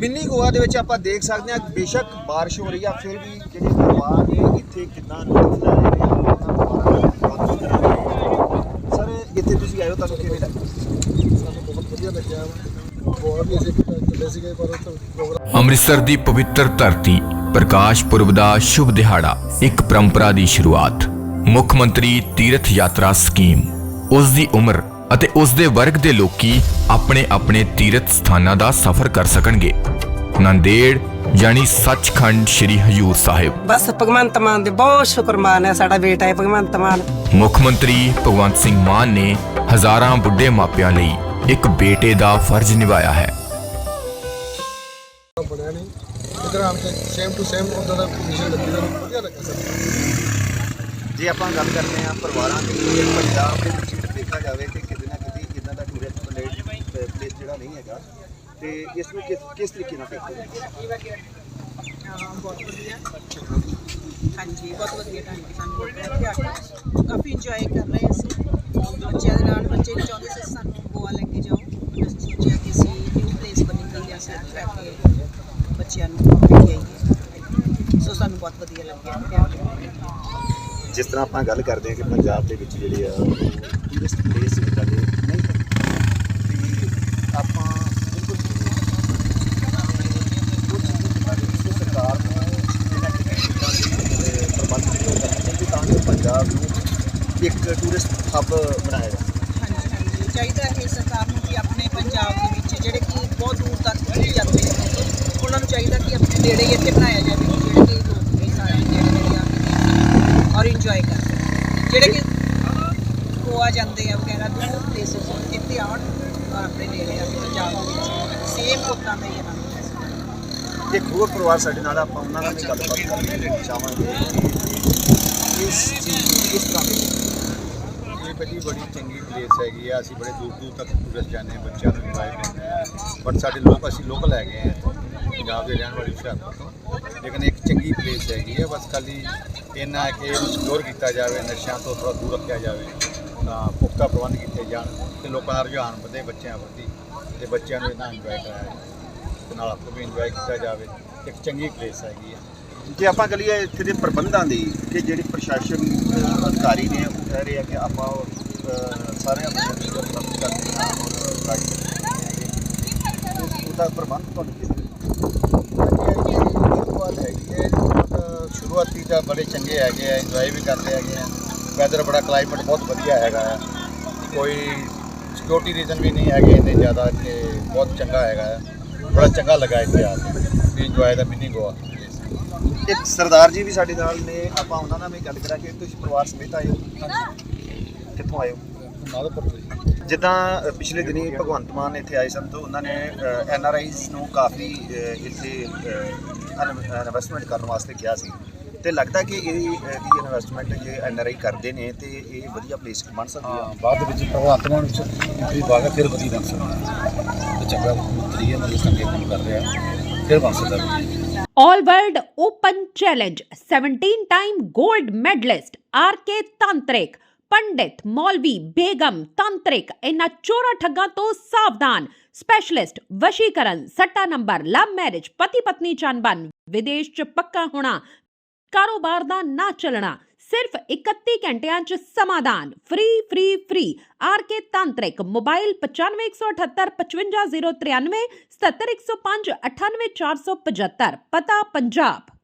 ਗੋਆ ਦੇ ਵਿੱਚ ਆਪਾਂ ਦੇਖ ਸਕਦੇ ਹਾਂ ਬੇਸ਼ੱਕ ਬਾਰਿਸ਼ ਹੋ ਰਹੀ ਆ, ਫਿਰ ਵੀ ਜਿਹੜੇ ਪਰਿਵਾਰ ਨੇ ਇੱਥੇ ਕਿੰਨਾ ਲੁਤਫ ਲੈ ਰਹੇ ਨੇ ਉਹਨਾਂ ਪਰਿਵਾਰਾਂ ਸਰ ਇੱਥੇ ਤੁਸੀਂ ਆਏ ਹੋ ਤੁਹਾਨੂੰ ਕਿਵੇਂ ਲੱਗਦਾ? ਸਾਨੂੰ ਬਹੁਤ ਵਧੀਆ ਲੱਗਿਆ। ਗੋਆ ਵੀ ਅਸੀਂ ਚੱਲੇ ਸੀਗੇ, ਪਰ ਉੱਥੇ ਅੰਮ੍ਰਿਤਸਰ ਦੀ ਪਵਿੱਤਰ ਧਰਤੀ, ਪ੍ਰਕਾਸ਼ ਪੁਰਬ ਦਾ ਸ਼ੁਭ ਦਿਹਾੜਾ, ਇੱਕ ਪਰੰਪਰਾ ਦੀ ਸ਼ੁਰੂਆਤ। ਮੁੱਖ ਮੰਤਰੀ ਤੀਰਥ ਯਾਤਰਾ ਸਕੀਮ। ਉਸ ਦੀ ਉਮਰ ਅਤੇ ਉਸ ਦੇ ਵਰਗ ਦੇ ਲੋਕੀ ਆਪਣੇ ਆਪਣੇ ਤੀਰਥ ਸਥਾਨਾਂ ਦਾ ਸਫ਼ਰ ਕਰ ਸਕਣਗੇ। ਨੰਦੇੜ ਯਾਨੀ ਸੱਚਖੰਡ ਸ੍ਰੀ ਹਜੂਰ ਸਾਹਿਬ। ਬਸ ਭਗਵੰਤ ਮਾਨ ਦੇ ਬਹੁਤ ਸ਼ੁਕਰਮਾਨ ਹੈ ਸਾਡਾ ਬੇਟਾ ਹੈ ਭਗਵੰਤ ਮਾਨ। ਮੁੱਖ ਮੰਤਰੀ ਭਗਵੰਤ ਸਿੰਘ ਮਾਨ ਨੇ ਹਜ਼ਾਰਾਂ ਬੁੱਢੇ ਮਾਪਿਆਂ ਲਈ ਇੱਕ ਬੇਟੇ ਦਾ ਫਰਜ਼ ਨਿਭਾਇਆ ਹੈ। ਬਣਿਆ ਨਹੀਂ ਇਧਰ ਆਣ ਕੇ ਸੇਮ ਟੂ ਸੇਮ ਉਦਾਂ ਦਾ ਪੋਜੀਸ਼ਨ ਲੱਗੀ ਸਾਨੂੰ ਵਧੀਆ ਲੱਗਾ ਸਰ ਜੇ ਆਪਾਂ ਗੱਲ ਕਰਦੇ ਹਾਂ ਪਰਿਵਾਰਾਂ ਦੀ ਪੰਜਾਬ ਦੇ ਵਿੱਚ ਦੇਖਿਆ ਜਾਵੇ ਤੇ ਕਿਤੇ ਨਾ ਕਿਤੇ ਇਦਾਂ ਦਾ ਟੂਰਿਸਟ ਪਲੇਸ ਪਲੇਸ ਜਿਹੜਾ ਨਹੀਂ ਹੈਗਾ ਤੇ ਇਸ ਨੂੰ ਕਿਸ ਕਿਸ ਤਰੀਕੇ ਨਾਲ ਦੇਖਦੇ ਹਾਂਜੀ ਬਹੁਤ ਵਧੀਆ ਢੰਗ ਨਾਲ ਸਾਨੂੰ ਬਹੁਤ ਵਧੀਆ ਲੱਗਿਆ। ਕਾਫੀ ਇੰਜੋਏ ਕਰ ਰਹੇ ਅਸੀਂ। ਬੱਚਿਆਂ ਦੇ ਨਾਲ ਬੱਚੇ ਵੀ ਚਾਹੁੰਦੇ ਸੀ ਸਾਨੂੰ ਗੋਆ ਲੈ ਕੇ ਜਾਓ। ਅਸੀਂ ਸੋਚਿਆ ਕਿ ਅਸੀਂ ਨਿਊ ਪਲੇਸ ਬਣੀ ਹੋਈ ਹੈ ਅਸੀਂ ਉੱਥੇ ਲੈ ਕੇ ਬੱਚਿਆਂ ਨੂੰ ਲੈ ਕੇ ਆਈਏ। ਸੋ ਸਾਨੂੰ ਬਹੁਤ ਵਧੀਆ ਲੱਗਿਆ। ਜਿਸ ਤਰ੍ਹਾਂ ਆਪਾਂ ਗੱਲ ਕਰਦੇ ਹਾਂ ਕਿ ਪੰਜਾਬ ਦੇ ਵਿੱਚ ਜਿਹੜੇ ਆ ਟੂਰਿਸਟ ਪਲੇਸ ਇਦਾਂ ਦੇ ਨਹੀਂ ਹੈਗੇ। ਤੇ ਆਪਾਂ ਬਿਲਕੁਲ ਕੁਝ ਸਰਕਾਰ ਨੂੰ ਇਹਨਾਂ ਕਿਤਾਂ ਦੇ ਪ੍ਰਬੰਧ ਜਿਹੜੇ ਉਹ ਕਰਨੇ ਚਾਹੀਦੇ ਤਾਂ ਕਿ ਪੰਜਾਬ ਨੂੰ ਇੱਕ ਟੂਰਿਸਟ ਹੱਬ ਬਣਾਇਆ ਜਾਵੇ ਹਾਂਜੀ ਹਾਂਜੀ। ਚਾਹੀਦਾ ਹੈ ਸਰਕਾਰ ਨੂੰ ਕਿ ਆਪਣੇ ਪੰਜਾਬ ਦੇ ਵਿੱਚ ਜਿਹੜੇ ਕਿ ਬਹੁਤ ਦੂਰ ਤੱਕ ਨਹੀਂ ਜਾਂਦੇ ਲੋਕ, ਉਹਨਾਂ ਨੂੰ ਚਾਹੀਦਾ ਕਿ ਆਪਣੇ ਨੇੜੇ ਹੀ ਇੱਥੇ ਬਣਾਇਆ ਜਾਵੇ ਕਿ ਜਿਹੜੇ ਕਿ ਲੋਕ ਵੀ ਸਾਰੇ ਨੇੜੇ ਨੇੜੇ ਆ ਕੇ ਦੇਖਣ ਔਰ ਇੰਜੋਏ ਕਰਨ ਜਿਹੜੇ ਕਿ ਗੋਆ ਜਾਂਦੇ ਆ ਵਗੈਰਾ ਦੂਰ ਪਲੇਸਸ ਇੱਥੇ ਆਉਣ ਔਰ ਆਪਣੇ ਨੇੜੇ ਆ ਕੇ ਪੰਜਾਬ ਦੇ ਵਿੱਚ। ਸੇਮ ਉਦਾਂ ਦਾ ਹੀ ਇਹਨਾਂ ਇੱਕ ਹੋਰ ਪਰਿਵਾਰ ਸਾਡੇ ਨਾਲ ਆ, ਆਪਾਂ ਉਹਨਾਂ ਨਾਲ ਵੀ ਗੱਲਬਾਤ ਕਰਨੀ ਚਾਹਾਂਗੇ। ਇਸ ਕਿਸ ਤਰ੍ਹਾਂ ਦੇ ਇਹ ਭਾਜੀ ਬੜੀ ਚੰਗੀ ਪਲੇਸ ਹੈਗੀ ਆ ਅਸੀਂ ਬੜੇ ਦੂਰ ਦੂਰ ਤੱਕ ਟੂਰਿਸਟ ਜਾਂਦੇ ਬੱਚਿਆਂ ਨੂੰ ਇੰਜੋਏ ਕਰਦੇ ਹਾਂ। ਬਟ ਸਾਡੇ ਲੋਕ ਅਸੀਂ ਲੋਕਲ ਹੈਗੇ ਆ ਪੰਜਾਬ ਦੇ ਰਹਿਣ ਵਾਲੇ ਹੁਸ਼ਿਆਰਪੁਰ ਤੋਂ। ਲੇਕਿਨ ਇੱਕ ਚੰਗੀ ਪਲੇਸ ਹੈਗੀ ਹੈ ਬਸ ਖਾਲੀ ਹੈ ਕਿ ਇਹਨੂੰ ਸਿਕਿਉਰ ਕੀਤਾ ਜਾਵੇ ਨਸ਼ਿਆਂ ਤੋਂ ਥੋੜਾ ਦੂਰ ਰੱਖਿਆ ਜਾਵੇ। ਤਾਂ ਪੁਖਤਾ ਪ੍ਰਬੰਧ ਕੀਤੇ ਜਾਣ ਤੇ ਲੋਕਾਂ ਦਾ ਰੁਝਾਨ ਵਧੇ ਬੱਚਿਆਂ ਪ੍ਰਤੀ ਤੇ ਬੱਚਿਆਂ ਨੂੰ ਇਹਨਾਂ ਇੰਜੋਏ ਕਰਾਇਆ ਜਾਵੇ ਤੇ ਨਾਲ ਆਪੋ ਵੀ ਇੰਜੋਏ ਕੀਤਾ ਜਾਵੇ ਇੱਕ ਚੰਗੀ ਪਲੇਸ ਹੈਗੀ ਹੈ ਜੇ ਆਪਾਂ ਕਰੀਏ ਇੱਥੇ ਦੇ ਪ੍ਰਬੰਧਾਂ ਦੀ ਕਿ ਜਿਹੜੇ ਪ੍ਰਸ਼ਾਸਨ ਅਧਿਕਾਰੀ ਨੇ ਉਹ ਕਹਿ ਰਹੇ ਆ ਕਿ ਆਪਾਂ ਸਾਰਿਆਂ ਨੂੰ ਪ੍ਰਬੰਧ ਕਰਦੇ ਹਾਂ ਔਰ ਗਾਈਡ ਉਹਦਾ ਪ੍ਰਬੰਧ ਤੁਹਾਨੂੰ ਕਿਸ ਹੈਗੀ ਹੈ ਸ਼ੁਰੂਆਤੀ ਤਾਂ ਬੜੇ ਚੰਗੇ ਹੈਗੇ ਆ ਇੰਜੋਏ ਵੀ ਕਰਦੇ ਹੈਗੇ ਆ। ਵੈਦਰ ਬੜਾ ਕਲਾਈਮੇਟ ਬਹੁਤ ਵਧੀਆ ਹੈਗਾ ਆ। ਕੋਈ ਸਿਕਿਉਰਿਟੀ ਰੀਜ਼ਨ ਵੀ ਨਹੀਂ ਹੈਗੇ ਇੰਨੇ ਜ਼ਿਆਦਾ ਕਿ ਬਹੁਤ ਚੰਗਾ ਹੈਗਾ ਆ। ਬੜਾ ਚੰਗਾ ਲੱਗਾ ਇੱਥੇ ਆ ਕੇ। ਇੰਜੋਏ ਦਾ ਮਿਨੀ ਗੋਆ ਇੱਕ ਸਰਦਾਰ ਜੀ ਵੀ ਸਾਡੇ ਨਾਲ ਨੇ ਆਪਾਂ ਉਹਨਾਂ ਨਾਲ ਵੀ ਗੱਲ ਕਰਾਂਗੇ। ਤੁਸੀਂ ਪਰਿਵਾਰ ਸਮੇਤ ਆਏ ਹੋ ਕਿੱਥੋਂ ਆਏ ਹੋ ਮਾਧੋਪੁਰ ਤੋਂ ਜਿੱਦਾਂ ਪਿਛਲੇ ਦਿਨੀ ਭਗਵੰਤ ਮਾਨ ਇੱਥੇ ਆਏ ਸਨ ਤਾਂ ਉਹਨਾਂ ਨੇ ਐਨ ਆਰ ਆਈਜ਼ ਨੂੰ ਕਾਫੀ ਇੱਥੇ ਇਨਵੈਸਟਮੈਂਟ ਕਰਨ ਵਾਸਤੇ ਕਿਹਾ ਸੀ। ਤੇ ਲੱਗਦਾ ਕਿ ਇਹ ਦੀ ਇਨਵੈਸਟਮੈਂਟ ਜੇ ਐਨ ਆਰ ਆਈ ਕਰਦੇ ਨੇ ਤੇ ਇਹ ਵਧੀਆ ਪਲੇਸ ਬਣ ਸਕਦੀ ਹੈ ਬਾਅਦ ਵਿੱਚ ਭਗਵੰਤ ਮਾਨ ਵਿੱਚ ਵੀ ਬਾਗਾ ਫਿਰ ਵਧੀਆ ਬਣ ਸਕਦਾ। ਚੰਗਾ ਮੰਤਰੀ ਹੈ ਮਤਲਬ ਚੰਗੇ ਕੰਮ ਕਰ ਰਿਹਾ। ਫਿਰ ਬਣ ਸਕਦਾ। ਵਧੀਆ All World Open Challenge 17 time gold medalist RK Tantrik ਪੰਡਿਤ ਮੌਲਵੀ ਬੇਗਮ ਤੰਤਰਿਕ ਇਹਨਾਂ ਚੋਰਾ ਠੱਗਾਂ ਤੋਂ ਸਾਵਧਾਨ। ਸਪੈਸ਼ਲਿਸਟ ਵਸ਼ੀਕਰਨ, ਸੱਟਾ ਨੰਬਰ ਲਵ ਮੈਰਿਜ ਪਤੀ ਪਤਨੀ ਚੰਬਨ ਵਿਦੇਸ਼ ਚ ਪੱਕਾ ਹੋਣਾ, ਕਾਰੋਬਾਰ ਦਾ ਨਾ ਚੱਲਣਾ। ਸਿਰਫ 31 ਘੰਟਿਆਂ ਚ ਸਮਾਧਾਨ ਫ੍ਰੀ ਫ੍ਰੀ ਫ੍ਰੀ ਆਰਕੇ ਤਾਂਤਰਿਕ, ਮੋਬਾਈਲ 9518 55093 77105 98475 ਪਤਾ ਪੰਜਾਬ।